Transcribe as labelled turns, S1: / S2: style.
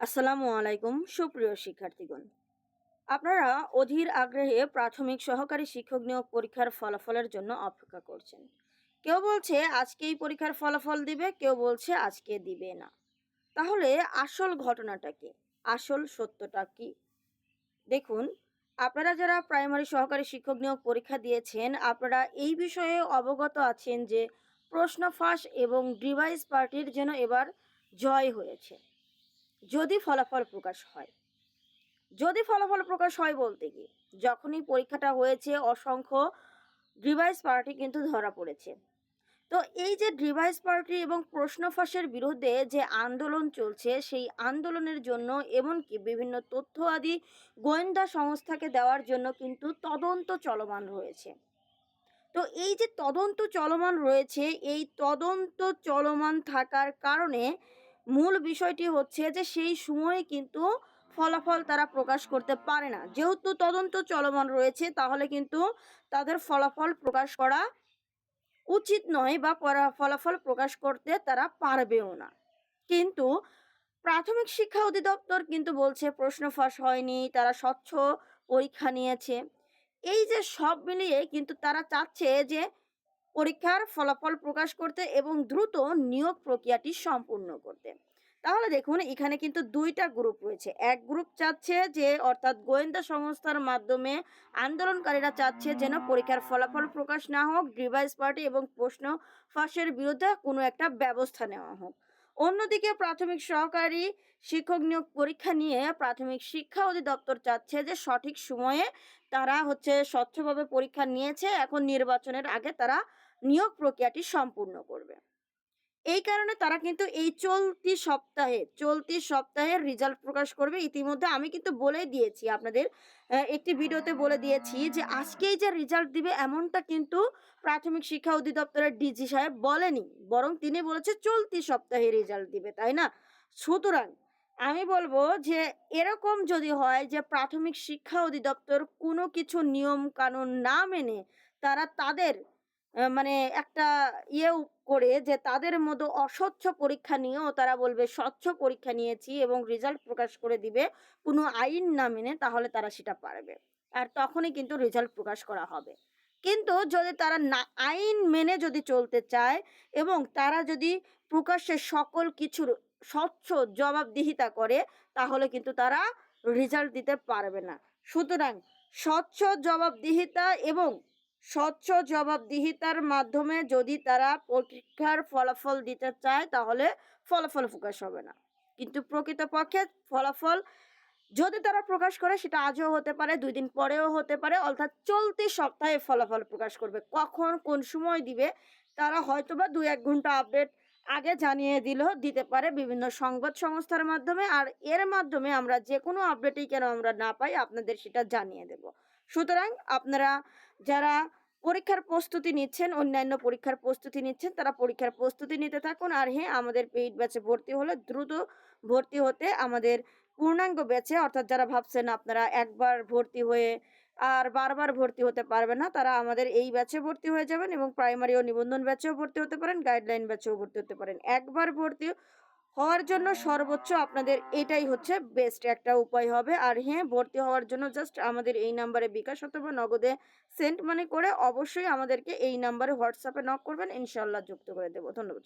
S1: আসসালামু আলাইকুম, সুপ্রিয় শিক্ষার্থীগণ। আপনারা অধীর আগ্রহে প্রাথমিক সহকারী শিক্ষক নিয়োগ পরীক্ষার ফলাফলের জন্য অপেক্ষা করছেন। কেউ বলছে আজকেই পরীক্ষার ফলাফল দিবে, কেউ বলছে আজকে দিবে না। তাহলে আসল ঘটনাটা কি? আসল সত্যটা কি? দেখুন, আপনারা যারা প্রাইমারি সহকারী শিক্ষক নিয়োগ পরীক্ষা দিয়েছেন, আপনারা এই বিষয়ে অবগত আছেন যে প্রশ্ন ফাঁস এবং ডিভাইস পার্টির যেন এবার জয় হয়েছে। যদি ফলাফল প্রকাশ হয়। যদি ফলাফল প্রকাশ হয় বলতে কি, যখনই পরীক্ষাটা হয়েছে অসংখ্য ডিভাইস পার্টি কিন্তু ধরা পড়েছে। তো এই যে ডিভাইস পার্টি এবং প্রশ্ন ফাঁসের বিরুদ্ধে যে আন্দোলন চলছে, সেই আন্দোলনের জন্য এমনকি বিভিন্ন তথ্য আদি গোয়েন্দা সংস্থাকে দেওয়ার জন্য কিন্তু তদন্ত চলমান রয়েছে। তো এই যে তদন্ত চলমান রয়েছে, এই তদন্ত চলমান থাকার কারণে মূল বিষয়টি হচ্ছে যে সেই সময়ে কিন্তু ফলাফল তারা প্রকাশ করতে পারে না। যেহেতু তদন্ত চলমান রয়েছে, তাহলে কিন্তু তাদের ফলাফল প্রকাশ করা উচিত নয় বা ফলাফল প্রকাশ করতে তারা পারবেও না। কিন্তু প্রাথমিক শিক্ষা অধিদপ্তর কিন্তু বলছে প্রশ্ন ফাঁস হয়নি, তারা স্বচ্ছ পরীক্ষা নিয়েছে। এই যে সব মিলিয়ে কিন্তু তারা চাচ্ছে যে পরীক্ষার ফলাফল প্রকাশ করতে এবং দ্রুত নিয়োগ প্রক্রিয়াটি সম্পূর্ণ করতে। তাহলে দেখুন, এখানে কিন্তু দুইটা গ্রুপ রয়েছে। এক গ্রুপ চাচ্ছে যে, অর্থাৎ গোয়েন্দা সংস্থার মাধ্যমে আন্দোলনকারীরা চাচ্ছে যেন পরীক্ষার ফলাফল প্রকাশ না হোক, ডিভাইস পার্টি এবং প্রশ্ন ফাঁসের বিরুদ্ধে কোনো একটা ব্যবস্থা নেওয়া হোক। অন্যদিকে প্রাথমিক সহকারী শিক্ষক নিয়োগ পরীক্ষা নিয়ে প্রাথমিক শিক্ষা অধিদপ্তর চাচ্ছে যে, সঠিক সময়ে তারা হচ্ছে স্বচ্ছভাবে পরীক্ষা নিয়েছে। এখন নির্বাচনের আগে তারা নিয়োগ প্রক্রিয়াটি সম্পূর্ণ করবে। এই কারণে তারা কিন্তু এই চলতি সপ্তাহে, চলতি সপ্তাহের রেজাল্ট প্রকাশ করবে। ইতিমধ্যে আমি কিন্তু বলে দিয়েছি আপনাদের একটি ভিডিওতে বলে দিয়েছি যে আজকেই যে রেজাল্ট দিবে এমনটা কিন্তু প্রাথমিক শিক্ষা অধিদপ্তরের ডিজি সাহেব বলেনি। বরং তিনি বলেছে চলতি সপ্তাহে রেজাল্ট দিবে, তাই না? সুতরাং আমি বলব যে এরকম যদি হয় যে প্রাথমিক শিক্ষা অধিদপ্তর কোনো কিছু নিয়ম কানুন না মেনে তারা তাদের মানে একটা ইয়েও করে যে তাদের মতো অস্বচ্ছ পরীক্ষা নিয়েও তারা বলবে, স্বচ্ছ পরীক্ষা নিয়েছি এবং রেজাল্ট প্রকাশ করে দিবে। কোনো আইন না মেনে তাহলে তারা সেটা পারবে। আর তখনই কিন্তু রেজাল্ট প্রকাশ করা হবে। কিন্তু যদি তারা না, আইন মেনে যদি চলতে চায় এবং তারা যদি প্রকাশ্যে সকল কিছুর স্বচ্ছ জবাবদিহিতা করে, তাহলে কিন্তু তারা রেজাল্ট দিতে পারবে না। সুতরাং স্বচ্ছ জবাবদিহিতা এবং স্বচ্ছ জবাবদিহিতার মাধ্যমে যদি তারা পরীক্ষার ফলাফল দিতে চায়, তাহলে ফলাফল প্রকাশ হবে না। কিন্তু প্রকৃতপক্ষে ফলাফল যদি তারা প্রকাশ করে, সেটা আজও হতে পারে, দুই দিন পরেও হতে পারে, অর্থাৎ চলতি সপ্তাহে ফলাফল প্রকাশ করবে। কখন, কোন সময় দিবে, তারা হয়তো বা দু এক ঘণ্টা আপডেট আগে জানিয়ে দিল দিতে পারে বিভিন্ন সংবাদ সংস্থার মাধ্যমে। আর এর মাধ্যমে আমরা যে কোনো আপডেটই কেন আমরা না পাই, আপনাদের সেটা জানিয়ে দেব। সুতরাং আপনারা যারা পরীক্ষার প্রস্তুতি নিচ্ছেন, অন্যান্য পরীক্ষার প্রস্তুতি নিচ্ছেন, তারা পরীক্ষার প্রস্তুতি নিতে থাকুন। আর হ্যাঁ আমাদের পেইড ব্যাচে ভর্তি হলে দ্রুত ভর্তি হতে আমাদের পূর্ণাঙ্গ ব্যাচে, অর্থাৎ যারা ভাবছেন আপনারা একবার ভর্তি হয়ে আর বারবার ভর্তি হতে পারবে না, তারা আমাদের এই ব্যাচে ভর্তি হয়ে যাবেন এবং প্রাইমারি ও নিবন্ধন ব্যাচেও ভর্তি হতে পারেন, গাইডলাইন ব্যাচেও ভর্তি হতে পারেন। একবার ভর্তি হওয়ার জন্য সর্বোচ্চ আপনাদের এটাই হচ্ছে বেস্ট একটা উপায় হবে। আর হ্যাঁ ভর্তি হওয়ার জন্য জাস্ট আমাদের এই নাম্বারে বিকাশ অথবা নগদে সেন্ট মানি করে অবশ্যই আমাদেরকে এই নাম্বারে হোয়াটসঅ্যাপে নক করবেন ইনশাল্লাহ যুক্ত করে দেবো। ধন্যবাদ